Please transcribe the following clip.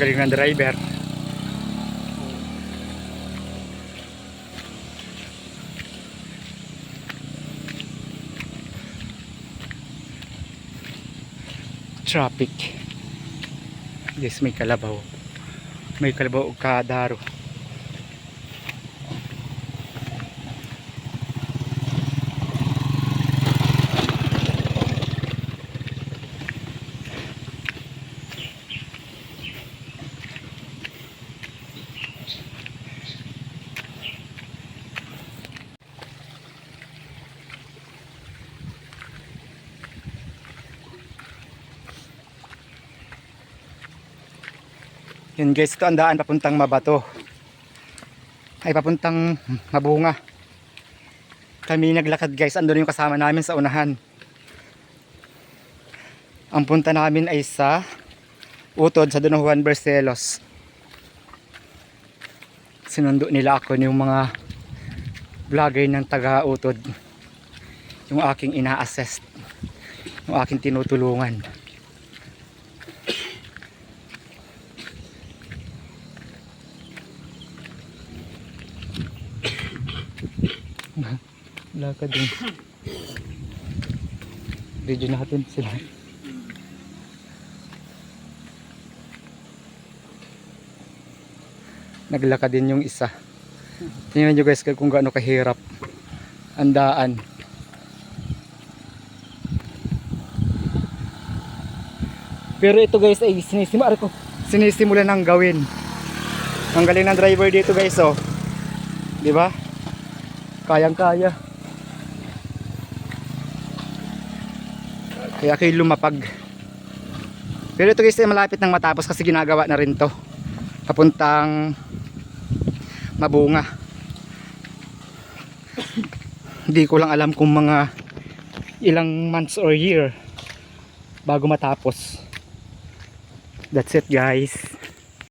galing ng driver. Traffic. Yes, may kalabaw. May kalabaw o kadaro. Yun guys, ito ang daan papuntang Mabato. Ay papuntang Mabunga. Kami naglakad guys, andun yung kasama namin sa unahan. Ang punta namin ay sa Utod sa Don Juan Barcelos. Sinundo nila ako yung mga vlogger ng taga Utod. Yung aking ina-assist. Yung aking tinutulungan. Lakad din. Video natin sila. Naglakad din yung isa. Tingnan nyo guys kung gaano kahirap ang daan. Pero ito guys ay sinisimula ko. Sinisimula nang gawin. Ang galing ng driver dito guys oh. 'Di ba? Kayang-kaya. Kaya kayo lumapag. Pero ito guys ay malapit nang matapos kasi ginagawa na rin to. Papuntang Mabunga. Hindi ko lang alam kung mga ilang months or year bago matapos. That's it guys.